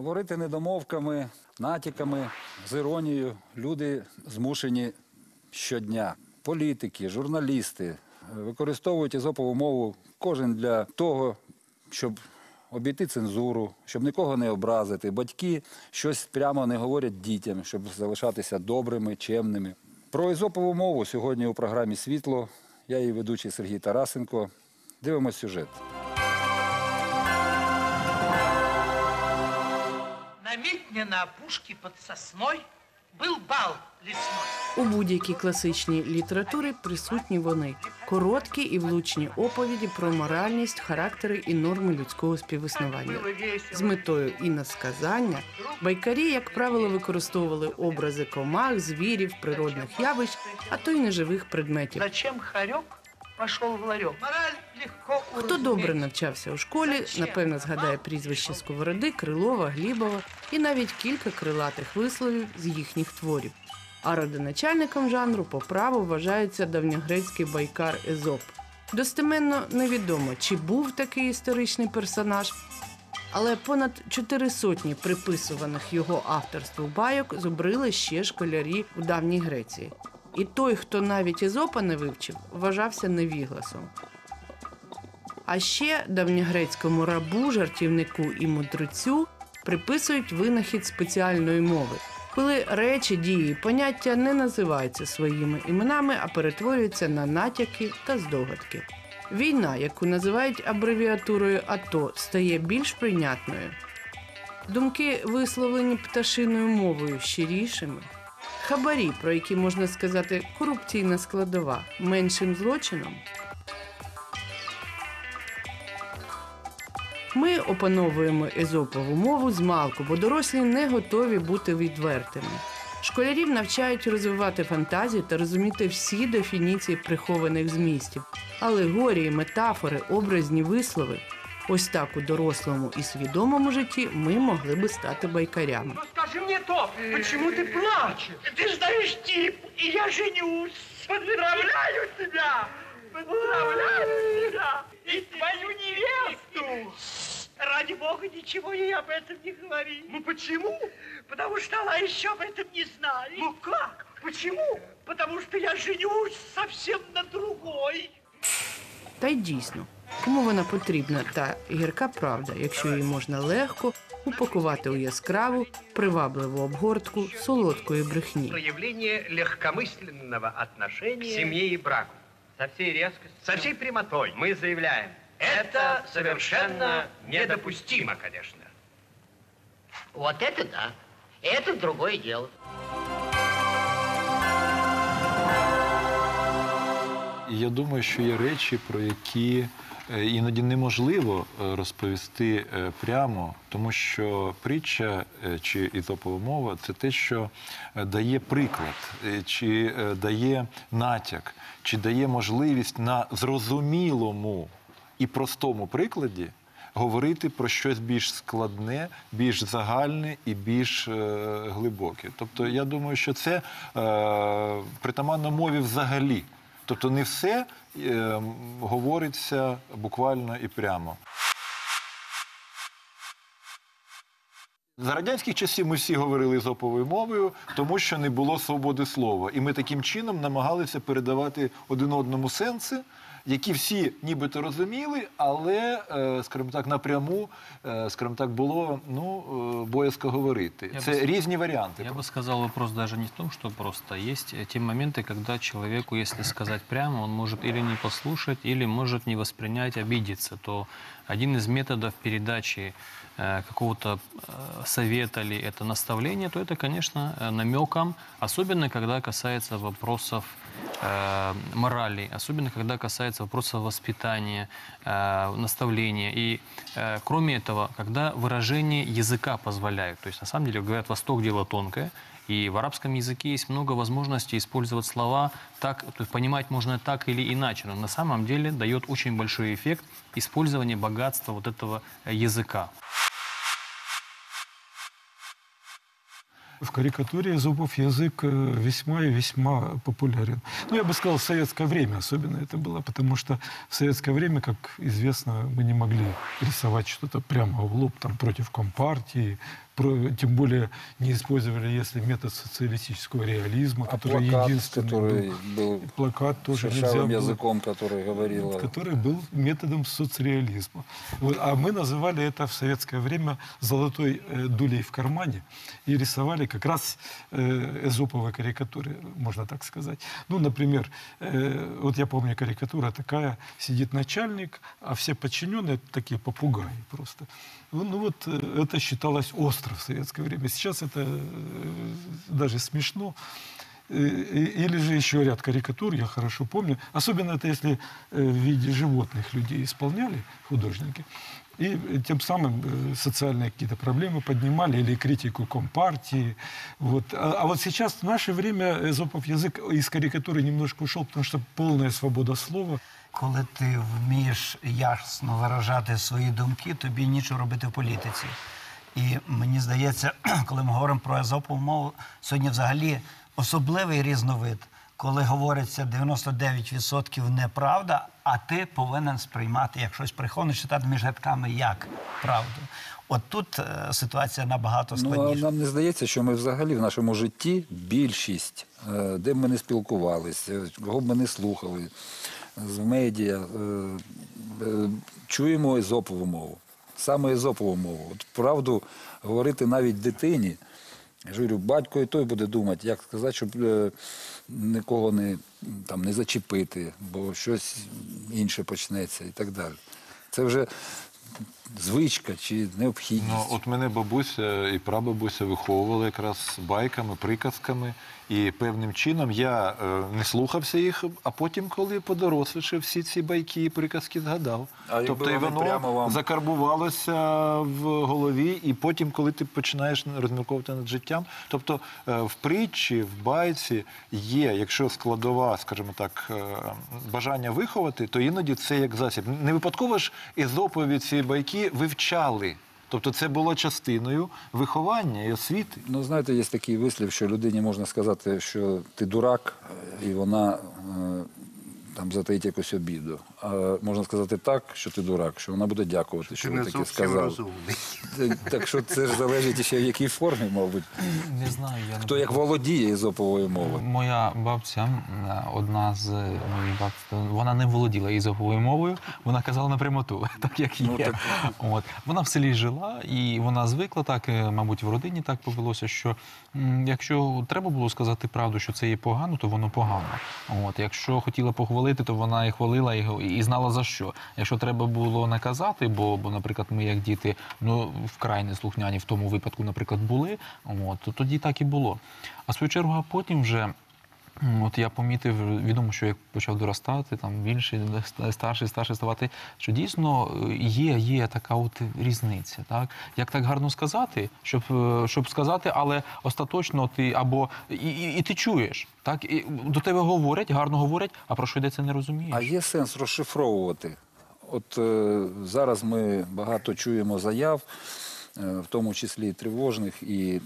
Говорити недомовками, натяками, з іронією люди змушені щодня. Політики, журналісти е, використовують ізопову мову кожен для того, щоб обійти цензуру, щоб нікого не образити. Батьки щось прямо не говорять дітям, щоб залишатися добрими, чемними. Про ізопову мову сьогодні у програмі Світло. Я її ведучий Сергій Тарасенко. Дивимось сюжет. На на опушке под сосной был бал лесной. У будь-якій класичній літературі присутні вони короткі і влучні оповіді про моральність, характери і норми людського співіснування. З метою іносказання байкарі, як правило, використовували образи комах, звірів, природних явищ, а то й неживих предметів. Зачем хорек пошел в ларек? Мораль Хто добре навчався у школі, напевно, згадає прізвище Сковороди, Крилова, Глібова і навіть кілька крилатих висловів з їхніх творів. А родоначальником жанру по праву вважається давньогрецький байкар Езоп. Достеменно невідомо, чи був такий історичний персонаж, але понад чотири сотні приписуваних його авторству байок зубрили ще школярі у давній Греції. І той, хто навіть Езопа не вивчив, вважався невігласом. А ще давньогрецькому рабу, жартівнику і мудрецю приписують винахід спеціальної мови, коли речі, дії поняття не називаються своїми іменами, а перетворюються на натяки та здогадки. Війна, яку називають абревіатурою АТО, стає більш прийнятною. Думки, висловлені пташиною мовою, щирішими. Хабарі, про які можна сказати корупційна складова, меншим злочином. Ми опановуємо езопову мову з малку, бо дорослі не готові бути відвертими. Школярів навчають розвивати фантазію та розуміти всі дефініції прихованих змістів, алегорії, метафори, образні вислови. Ось так у дорослому і свідомому житті ми могли би стати байкарями. Скажи мне то, почему ты плачешь? Ты ж знаешь тип, и я женюсь. Поздравляю тебя! Поздравляю ничего ей об этом не говори. Ну почему? Потому что она еще об этом не знает. Ну как? Почему? Потому что я женюсь совсем на другой. Та й дійсно, кому вона потрібна та гірка правда, якщо її можна легко упакувати у яскраву, привабливу обгортку солодкої брехні. проявление легкомысленного отношения к семье и браку. Со всей резкостью, со всей прямотой мы заявляем, это совершенно недопустимо, конечно. Вот это да. Это другое дело. І я думаю, що є речі, про які е, іноді неможливо е, розповісти е, прямо, тому що притча е, чи ізопова мова це те, що е, дає приклад, е, чи е, дає натяк, чи дає можливість на зрозумілому і простому прикладі. Говорити про щось більш складне, більш загальне і більш е, глибоке. Тобто, я думаю, що це е, притаманно мові взагалі. Тобто не все е, говориться буквально і прямо. За радянських часів ми всі говорили ізоповою мовою, тому що не було свободи слова. І ми таким чином намагалися передавати один одному сенси, які всі нібито розуміли, але, е, скажімо так, напряму, е, скажімо так, було ну, е, боязко говорити. Я Це би- різні варіанти. Я бы сказал, вопрос даже не в том, что просто есть э, те моменты, когда человеку, если сказать прямо, он может или не послушать, или может не воспринять, обидеться. То один из методов передачи э, какого-то э, совета или это наставление, то это, конечно, э, намеком, особенно когда касается вопросов э, морали, особенно когда касается вопросов воспитания, э, наставления. И э, кроме этого, когда выражение языка позволяет. То есть, на самом деле, говорят, Восток дело тонкое, и в арабском языке есть много возможностей использовать слова так, то есть понимать можно так или иначе, но на самом деле дает очень большой эффект использования богатства вот этого языка. В карикатуре Зубов язык э, весьма и весьма популярен. Ну, я бы сказал, в советское время особенно это было, потому что в советское время, как известно, мы не могли рисовать что-то прямо в лоб там, против Компартии, тем более не использовали, если метод социалистического реализма, А который плакат, единственный который был. был Плакат тоже нельзя было языком, который говорил... который был методом соцреализма. Вот, а мы называли это в советское время золотой э, дулей в кармане и рисовали как раз э, эзоповые карикатуры, можно так сказать. Ну, например, э, вот я помню карикатура такая, сидит начальник, а все подчиненные такие попугаи просто. Ну, ну вот э, это считалось остро в советское время. Сейчас это э, даже смешно. Э, Или же еще ряд карикатур, я хорошо помню. Особенно это если в виде животных людей исполняли художники. И тем самым социальные какие-то проблемы поднимали или критику компартии. Вот. А, а вот сейчас в наше время эзопов язык из карикатуры немножко ушел, потому что полная свобода слова. Коли ти вмієш ясно виражати свої думки, тобі нічого робити в політиці. І мені здається, коли ми говоримо про езопову мову, сьогодні взагалі особливий різновид, коли говориться 99% неправда, а ти повинен сприймати як щось приховане, читати між рядками як правду. От тут е, ситуація набагато Ну, а нам не здається, що ми взагалі в нашому житті більшість, е, де б ми не спілкувалися, кого б ми не слухали з медіа, е, е, чуємо езопову мову. Саме езопову мову. От правду говорити навіть дитині. Я ж говорю, батько і той буде думати, як сказати, щоб е, нікого не, там, не зачепити, бо щось інше почнеться і так далі. Це вже звичка чи необхідність. Ну, от мене бабуся і прабабуся виховували якраз байками, приказками. І певним чином я е, не слухався їх, а потім, коли подорослішав, всі ці байки і приказки згадав. А тобто і воно прямо вам- закарбувалося в голові, і потім, коли ти починаєш розмірковувати над життям, тобто е, в притчі, в байці є, якщо складова, скажімо так, е, бажання виховати, то іноді це як засіб. Не випадково ж ізопові ці байки вивчали. Тобто це було частиною виховання і освіти. Ну, знаєте, є такий вислів, що людині можна сказати, що ти дурак, е, і вона е, там затаїть якусь обіду. Можна сказати так, що ти дурак, що вона буде дякувати, що Ти ви таке зовсім сказали. розумний. Це- Так що це ж залежить ще в якій формі, мабуть. Не знаю, я Хто як володіє ізоповою мовою. Моя бабця, одна з моїх бабць, вона не володіла ізоповою мовою, вона казала напрямоту, так як є. Ну, так. От. Вона в селі жила, і вона звикла так, е, мабуть, в родині так повелося, що якщо треба було сказати правду, що це є погано, то воно погано. От. Якщо хотіла похвалити, то вона і хвалила, і, і знала за що. Якщо треба було наказати, бо, бо, наприклад, ми як діти ну, вкрай неслухняні в тому випадку, наприклад, були, от, то тоді так і було. А в свою чергу, а потім вже. От я помітив, відомо, що як почав доростати, там більше старший, старший ставати, що дійсно е, є, є така от різниця. Так? Як так гарно сказати, щоб, е, щоб сказати, але остаточно ти або і, і, і ти чуєш, так? І до тебе говорять, гарно говорять, а про що йдеться не розумієш. А є сенс розшифровувати. От е, зараз ми багато чуємо заяв, е, в тому числі і тривожних і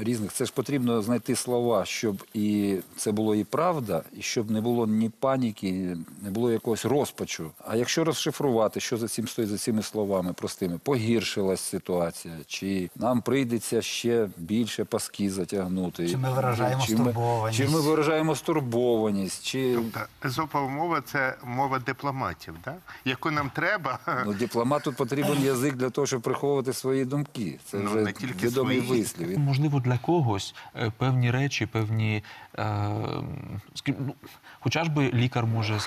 різних. Це ж потрібно знайти слова, щоб і це було і правда, і щоб не було ні паніки, не було якогось розпачу. А якщо розшифрувати, що за цим стоїть за цими словами простими, погіршилась ситуація, чи нам прийдеться ще більше паски затягнути, Чи ми виражаємо чи ми- стурбованість. чи ми виражаємо стурбованість, чи Тобто езопова мова це мова дипломатів, да? яку нам треба. Ну, дипломату потрібен язик для того, щоб приховувати свої думки. Це Ну, вже не тільки відомий свої. вислів. Можливо, для когось е, певні речі, певні. Е, ну, хоча ж би лікар може е,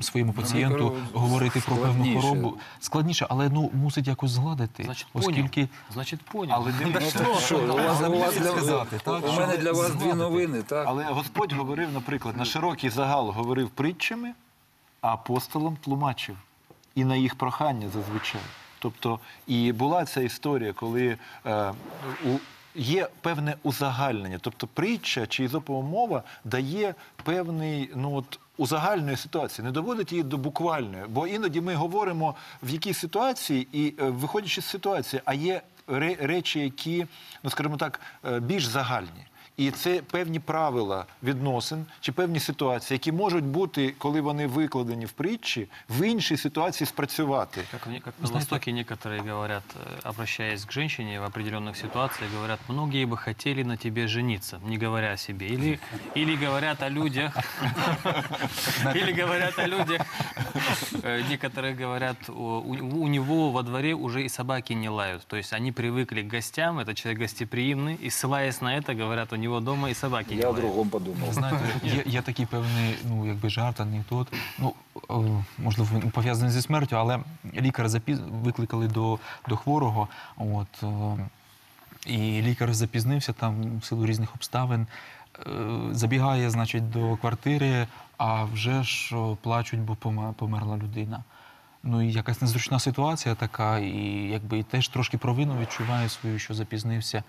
своєму пацієнту говорити про певну хворобу. Складніше, але ну мусить якось згладити. Значить, оскільки Значить, поняв. Але дивіться, Ну, у мене для вас дві новини, так? Але Господь говорив, наприклад, на широкий загал говорив притчами, а апостолам тлумачив. І на їх прохання зазвичай. Тобто, і була ця історія, коли е, у, є певне узагальнення. Тобто притча чи ізопова мова дає певний, ну от. Узагальної ситуації, не доводить її до буквальної, бо іноді ми говоримо в якій ситуації, і е, виходячи з ситуації, а є ре- речі, які, ну скажімо так, е, більш загальні. І це певні правила відносин чи певні ситуації, які можуть бути, коли вони викладені в притчі, в іншій ситуації спрацювати. Как, в не- как на Востоке некоторые говорят, э, обращаясь к женщине в определенных ситуациях, говорят, многие бы хотели на тебе жениться, не говоря о себе. Или, или говорят о людях, или говорят о людях. Э, Некоторые говорят, о- у, у него во дворе уже и собаки не лают. То есть они привыкли к гостям, это человек гостеприимный, и ссылаясь на это, говорят, у него дома и собаки Я о лают. другому подумав. Знаєте, є, є такий певний, ну якби жарт, анекдот. Ну е, можливо, він пов'язаний зі смертю, але лікар запіз... викликали до, до хворого. От е, і лікар запізнився там в силу різних обставин. Е, Забігає, значить, до квартири, а вже ж о, плачуть, бо померла людина. Ну і якась незручна ситуація така, і якби і теж трошки провину відчуває свою, що запізнився.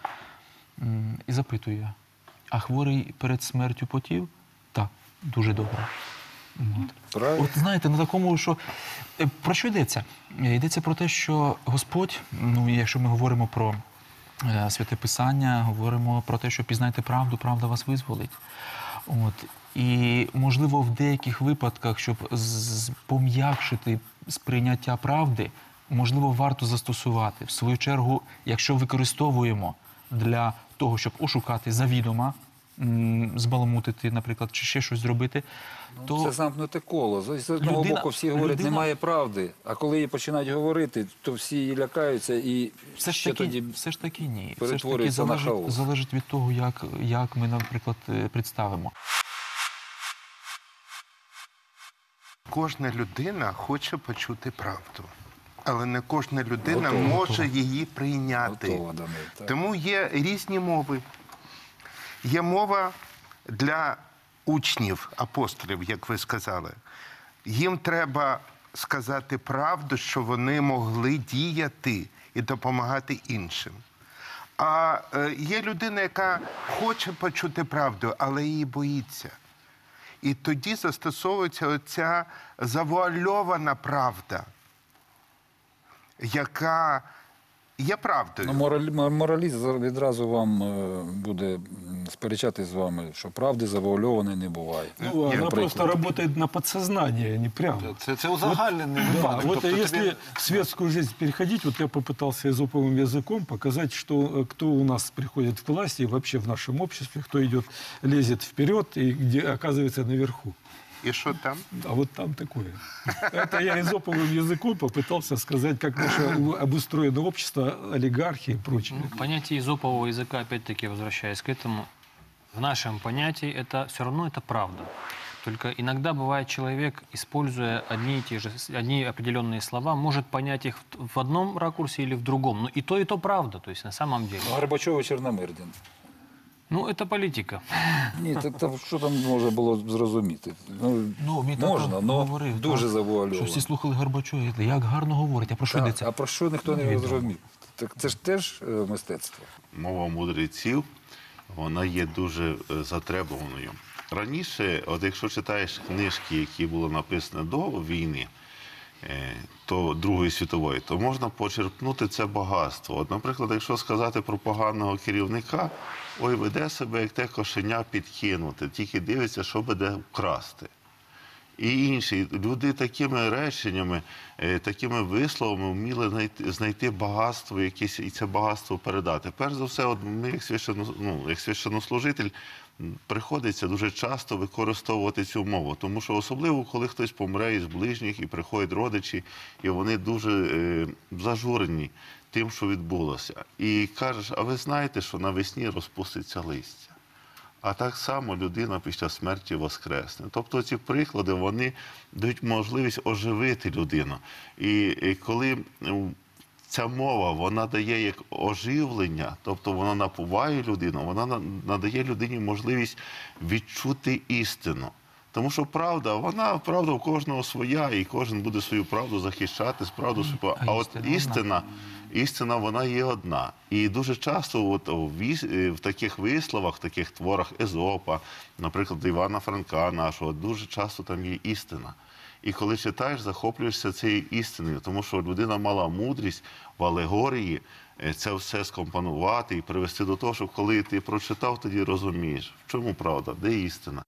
М, І запитує: а хворий перед смертю потів? Так, дуже добре. От. От знаєте, на такому, що е, про що йдеться? Е, Йдеться про те, що Господь, ну якщо ми говоримо про е, святе Писання, говоримо про те, що пізнайте правду, правда вас визволить. От. І можливо, в деяких випадках, щоб пом'якшити сприйняття правди, можливо, варто застосувати. В свою чергу, якщо використовуємо для того, щоб ошукати завідома, збаламутити, наприклад, чи ще щось зробити, то Це замкнуте коло. З одного Людина- боку всі говорять, людина- немає правди. А коли її починають говорити, то всі її лякаються і все ж таки, тоді все ж таки ні. Все ж таки залежить, залежить від того, як, як ми, наприклад, е, представимо. Кожна людина хоче почути правду, але не кожна людина Готова, може її прийняти. готова до неї. так. Тому є різні мови. Є мова для учнів, апостолів, як ви сказали. Їм треба сказати правду, що вони могли діяти і допомагати іншим. А е, є людина, яка хоче почути правду, але її боїться. І тоді застосовується оця завуальована правда, яка є правдою. Ну, мораль, мо- мораліст за- відразу вам е, буде м, сперечати з вами, що правди завуальованої не буває. Ну, она Наприклад. просто работает на подсознание, а не прямо. Це, це узагальнений Да, випадок. вот Тобто если тобі- в светскую жизнь переходить, вот я попытался эзоповым языком показать, что э, кто у нас приходит к власти и вообще в нашем обществе, кто идет, лезет вперед и где оказывается наверху. І що там? А вот там такое. Это я эзоповым языком попытался сказать, как наше у- обустроено общество, олигархи и прочее. Ну, понятие изопового языка, опять-таки, возвращаясь к этому, в нашем понятии это все равно это правда. Только иногда бывает человек, используя одни и те же, с- одни определенные слова, может понять их в, в одном ракурсе или в другом. Но и то, и то правда, то есть на самом деле. Горбачов і Чорномирдін. Ну, это политика. Ні, так, так що там можна було зрозуміти? Ну, Ну, мій тато можна, але говорив, дуже так, завуальовано. Що всі слухали Горбачова, і як гарно говорить, а про що Так, йдеться? а про що ніхто не зрозумів? Так це ж теж е, мистецтво. мова мудреців, вона є дуже е, затребуваною. Раніше, от якщо читаєш книжки, які були написані до війни, е, то Другої світової, то можна почерпнути це багатство. От, наприклад, якщо сказати про поганого керівника, ой, веде себе як те кошеня підкинути, тільки дивиться, що буде вкрасти. І інші люди такими реченнями, е, такими висловами вміли знайти, знайти багатство, якесь і це багатство передати. Перш за все, от ми, як священно, ну, як священнослужитель, приходиться дуже часто використовувати цю мову, тому що особливо, коли хтось помре із ближніх і приходять родичі, і вони дуже е, зажурені тим, що відбулося. І кажеш, а ви знаєте, що навесні розпуститься листя. А так само людина після смерті воскресне. Тобто ці приклади вони дають можливість оживити людину. І, і коли ця мова вона дає як оживлення, тобто вона напуває людину, вона надає людині можливість відчути істину. Тому що правда, вона правда у кожного своя, і кожен буде свою правду захищати, правду свою. А от істина. Істина, вона є одна. І дуже часто от, е, в таких висловах, в таких творах Езопа, наприклад, Івана Франка нашого, дуже часто там є істина. І коли читаєш, захоплюєшся цією істиною, тому що людина мала мудрість в алегорії е, це все скомпонувати і привести до того, що коли ти прочитав, тоді розумієш, в чому правда, де істина.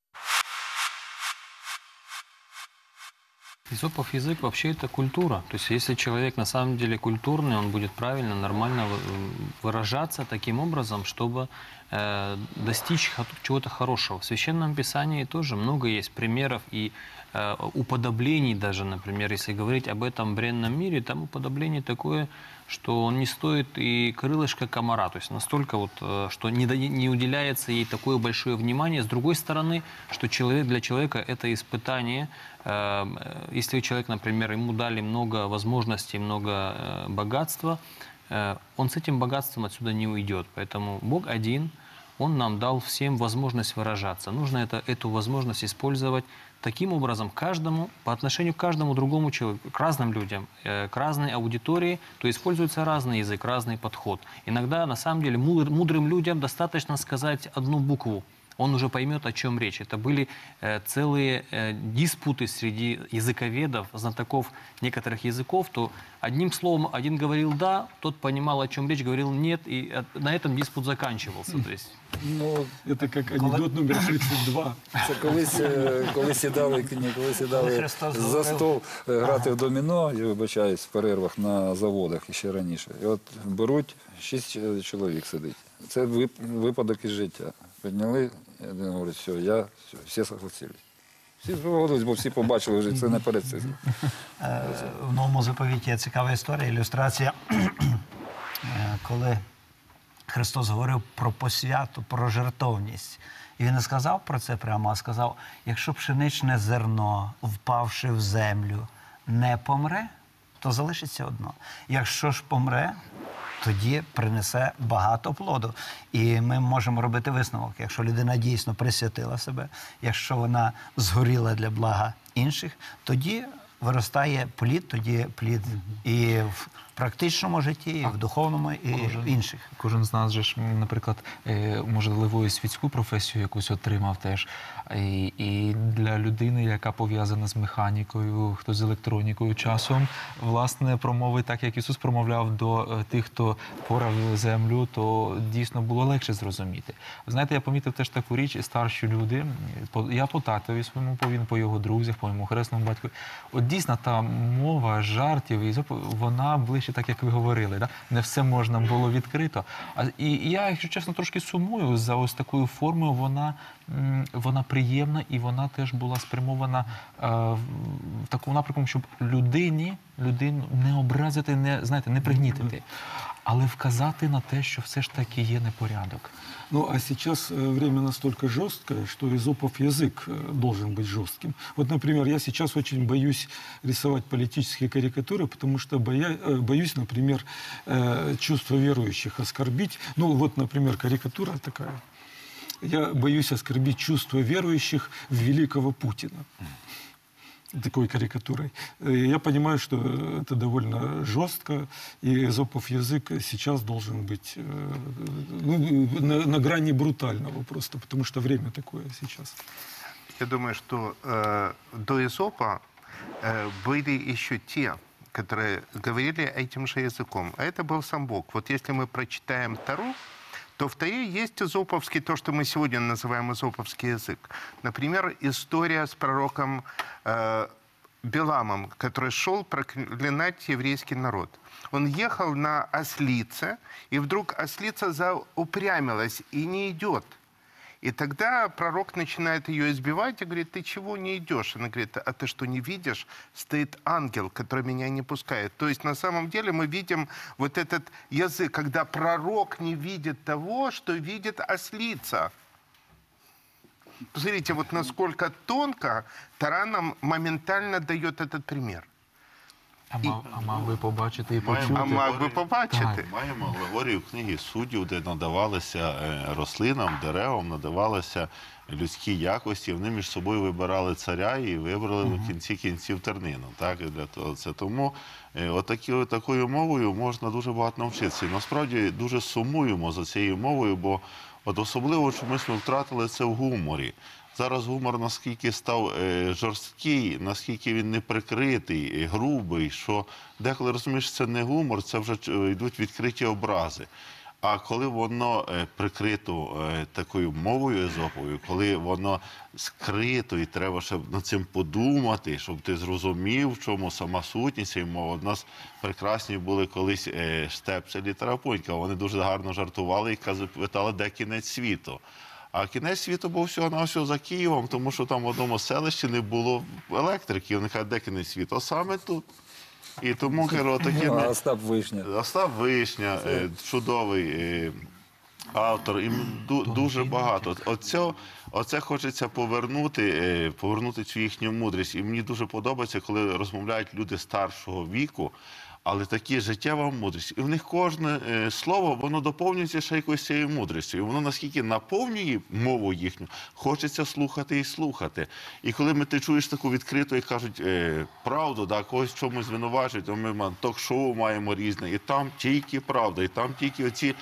Изопов язык вообще это культура. То есть если человек на самом деле культурный, он будет правильно, нормально вы- выражаться таким образом, чтобы э, достичь чего-то хорошего. В Священном Писании тоже много есть примеров и э, уподоблений даже, например, если говорить об этом бренном мире, там уподобление такое, что он не стоит и крылышка комара, то есть настолько вот, э, что не, не уделяется ей такое большое внимание. С другой стороны, что человек для человека это испытание. Э, э, Если человек, например, ему дали много возможностей, много богатства, он с этим богатством отсюда не уйдет. Поэтому Бог один, Он нам дал всем возможность выражаться. Нужно это, эту возможность использовать таким образом каждому, по отношению к каждому другому человеку, к разным людям, э, к разной аудитории, то используется разный язык, разный подход. Иногда, на самом деле, мудр- мудрым людям достаточно сказать одну букву, он уже поймет, о чем речь. Это были э, целые э, диспуты среди языковедов, знатоков некоторых языков, то одним словом один говорил «да», тот понимал, о чем речь, говорил «нет», и э, на этом диспут заканчивался. То есть Ну, Это как анекдот номер 32. Це колись, е, коли сідали, ні, коли сідали Христос за говорив. стол е, грати в доміно, я вибачаюсь, в перервах на заводах і ще раніше. І от беруть шість е, чоловік сидить. Це вип- випадок із життя. Підняли, один говорить, все, я, все, всі согласились. Всі згодились, бо всі побачили, вже це не перецизм. Е, В новому заповіті є цікава історія, ілюстрація, е, коли Христос говорив про посвяту, про жертовність. І він не сказав про це прямо, а сказав: якщо пшеничне зерно, впавши в землю, не помре, то залишиться одно. Якщо ж помре, тоді принесе багато плоду. І ми можемо робити висновок, якщо людина дійсно присвятила себе, якщо вона згоріла для блага інших, тоді виростає плід, тоді плід і практичному житті, і в духовному, і в інших. Кожен з нас же ж, наприклад, е, можливо, і світську професію якусь отримав теж. І, і для людини, яка пов'язана з механікою, хто з електронікою, часом, власне, промови, так як Ісус промовляв до е, тих, хто порав землю, то дійсно було легше зрозуміти. Знаєте, я помітив теж таку річ, старші люди, я по татові своєму, повін, по його друзях, по моєму хресному батьку. От дійсно та мова жартів і вона ближче, так як ви говорили. Да? Не все можна було відкрито. А і, і я, якщо чесно, трошки сумую за ось такою формою. Вона, вона приємна і вона теж була спрямована е, в такому напрямку, щоб людині людину не образити, не знаєте, не пригнітити, але вказати на те, що все ж таки є непорядок. Ну, а сейчас э, время настолько жесткое, что изопов язык э, должен быть жестким. Вот, например, я сейчас очень боюсь рисовать политические карикатуры, потому что боя, э, боюсь, например, э, чувства верующих оскорбить. Ну, вот, например, карикатура такая. Я боюсь оскорбить чувства верующих в великого Путина Такой карикатурой. Э, Я понимаю, что это довольно жестко, и Эзопов язык сейчас должен быть э, ну, на, на грани брутального просто, потому что время такое сейчас. Я думаю, что э, до Эзопа э, были еще те, которые говорили этим же языком. А это был сам Бог. Вот если мы прочитаем Тару, то в Таре есть эзоповский, то, что мы сегодня называем эзоповский язык. Например, история с пророком э, Беламом, который шел проклинать еврейский народ. Он ехал на ослице, и вдруг ослица заупрямилась и не идет. И тогда пророк начинает ее избивать и говорит, ты чего не идешь? Она говорит, а ты что, не видишь? Стоит ангел, который меня не пускает. То есть на самом деле мы видим вот этот язык, когда пророк не видит того, что видит ослица. Посмотрите, вот насколько тонко Тара нам моментально дает этот пример. А мав, а мав би побачити і почути. А мав би побачити. Маємо Григорію книги суддів, де надавалися е, рослинам, деревам, надавалися людські якості. Вони між собою вибирали царя і вибрали в кінці кінців тернину. Так, і для того це тому е, отакі, такою мовою можна дуже багато навчитися. І насправді дуже сумуємо за цією мовою, бо от особливо чомусь ми втратили це в гуморі. Зараз гумор наскільки став е, жорсткий, наскільки він не прикритий, е, грубий, що деколи розумієш, це не гумор, це вже е, йдуть відкриті образи. А коли воно прикрито такою мовою езоповою, коли воно скрито і треба ще над цим подумати, щоб ти зрозумів, в чому сама сутність цієї мови. У нас прекрасні були колись Штепсель Тарапунька. Вони дуже гарно жартували і питали, де кінець світу. А кінець світу був всього на всього за Києвом, тому що там в одному селищі не було електрики. Вони кажуть, де кінець світу? А саме тут. І тому такі Ну, Остап Вишня. Остап Вишня, е, чудовий е, автор, і дуже багато. Оце, оце хочеться повернути, е, повернути цю їхню мудрість. І мені дуже подобається, коли розмовляють люди старшого віку. Але такі життєва мудрість. І в них кожне е, слово воно доповнюється ще якоюсь цією мудрістю. І воно наскільки наповнює мову їхню, хочеться слухати і слухати. І коли ми ти чуєш таку відкриту і кажуть е, правду, да, когось в чомусь звинувачують, то ми ток-шоу маємо різне, і там тільки правда, і там тільки оці,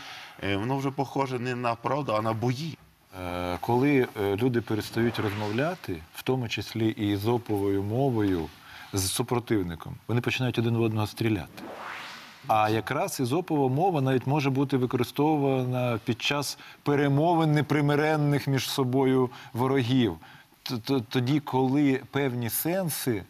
е, воно вже похоже не на правду, а на бої. Коли люди перестають розмовляти, в тому числі і зоповою мовою з супротивником, вони починають один в одного стріляти. А якраз ізопова мова навіть може бути використована під час перемовин непримиренних між собою ворогів. Тоді, коли певні сенси е,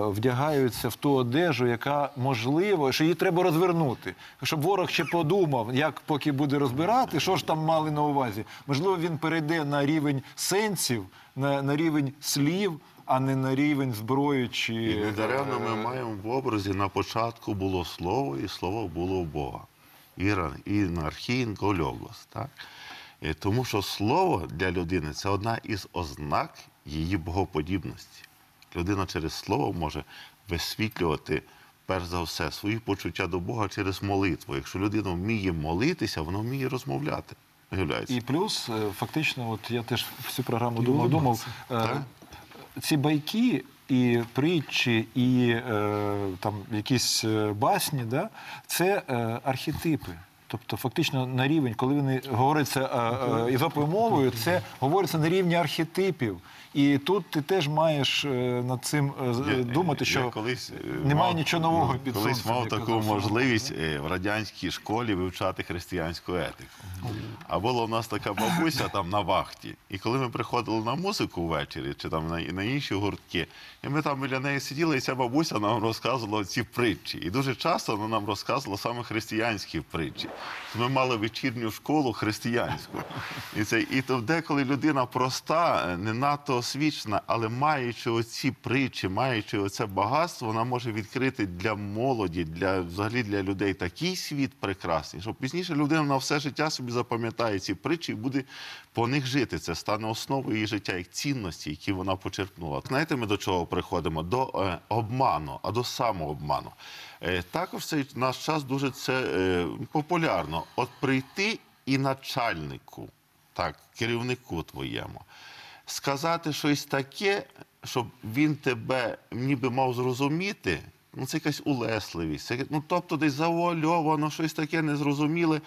вдягаються в ту одежу, яка можливо, що її треба розвернути, щоб ворог ще подумав, як поки буде розбирати, що ж там мали на увазі. Можливо, він перейде на рівень сенсів, на, на рівень слів, а не на рівень зброї чи І недаремно ми маємо в образі на початку було слово, і слово було у Бога. Іра, Інархін, Гольоглос. Так? Е, Тому що слово для людини це одна із ознак її богоподібності. Людина через слово може висвітлювати, перш за все, свої почуття до Бога через молитву. Якщо людина вміє молитися, вона вміє розмовляти. І плюс, е, фактично, от я теж всю програму думав, думав е, ці байки і притчі, і е, там якісь е, басні, да, це е, архетипи. Тобто, фактично на рівень, коли вони говоряться е, е, ізоповою мовою, це говориться на рівні архетипів. І тут ти теж маєш е, над цим Я- думати, що я колись, немає мав- нічого нового під Колись сонцем, мав таку можливість в радянській школі вивчати християнську етику. А була у нас така бабуся там на вахті. І коли ми приходили на музику ввечері чи там на, на інші гуртки, і ми там біля неї сиділи, і ця бабуся нам розказувала ці притчі. І дуже часто вона нам розказувала саме християнські притчі. Ми мали вечірню школу християнську. І, це, і то деколи людина проста, не надто освічена, але маючи оці притчі, маючи оце багатство, вона може відкрити для молоді, для взагалі для людей такий світ прекрасний, що пізніше людина на все життя собі запам'ятає ці притчі і буде по них жити. Це стане основою її життя, як цінності, які вона почерпнула. Знаєте, ми до чого приходимо? До е, обману, а до самообману. Е, також в цей наш час дуже це е, популярно. От прийти і начальнику, так, керівнику твоєму, сказати щось таке, щоб він тебе ніби мав зрозуміти. Ну, це якась улесливість. Ну, тобто десь завуальовано, щось таке незрозуміле,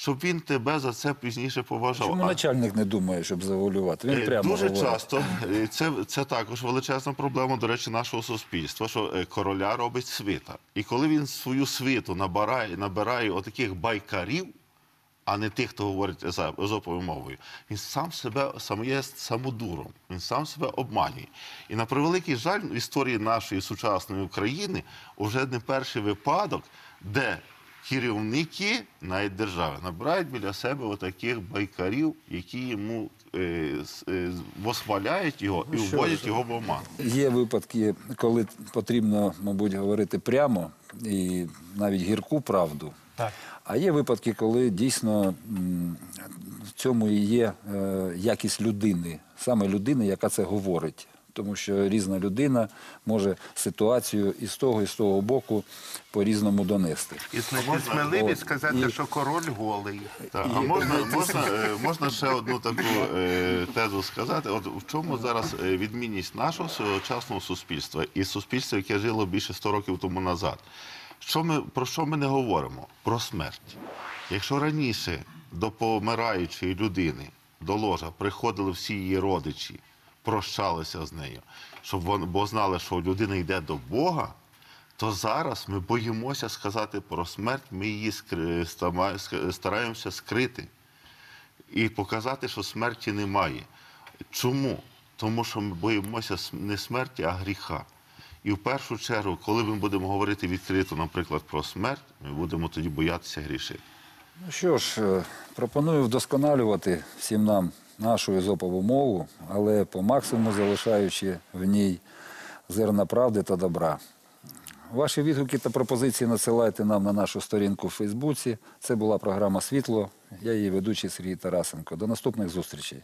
щоб він тебе за це пізніше поважав. Чому А- начальник не думає, щоб завуалювати? Він Е, прямо Дуже говорить. часто е, це, це також величезна проблема, до речі, нашого суспільства, що е, короля робить свита. І коли він свою свиту набирає, набирає отаких байкарів, а не тих, хто говорить езоповою мовою, він сам себе сам є самодуром, він сам себе обманює. І на превеликий жаль, в історії нашої сучасної України вже не перший випадок, де керівники навіть держави набирають біля себе отаких байкарів, які йому е, е, восхваляють його і Ну, що вводять ж. його в оман. Є випадки, коли потрібно, мабуть, говорити прямо і навіть гірку правду. Так. А є випадки, коли дійсно м, в цьому і є е, якість людини, саме людини, яка це говорить. Тому що різна людина може ситуацію і з того, і з того боку по-різному донести. І сміливість сказати, І- що король голий. Так, а можна, можна, е, можна ще одну таку е, тезу сказати? От в чому зараз е, відмінність нашого сучасного суспільства і суспільства, яке жило більше 100 років тому назад? Що ми, про що ми не говоримо? Про смерть. Якщо раніше до помираючої людини до ложа приходили всі її родичі, прощалися з нею, щоб вон, бо знали, що людина йде до Бога, то зараз ми боїмося сказати про смерть, ми її скри- стараємося скрити і показати, що смерті немає. Чому? Тому що ми боїмося не смерті, а гріха. І в першу чергу, коли ми будемо говорити відкрито, наприклад, про смерть, ми будемо тоді боятися грішити. Ну що ж, е, пропоную вдосконалювати всім нам нашу езопову мову, але по максимуму залишаючи в ній зерна правди та добра. Ваші відгуки та пропозиції надсилайте нам на нашу сторінку в Фейсбуці. Це була програма Світло. Я її ведучий Сергій Тарасенко. До наступних зустрічей.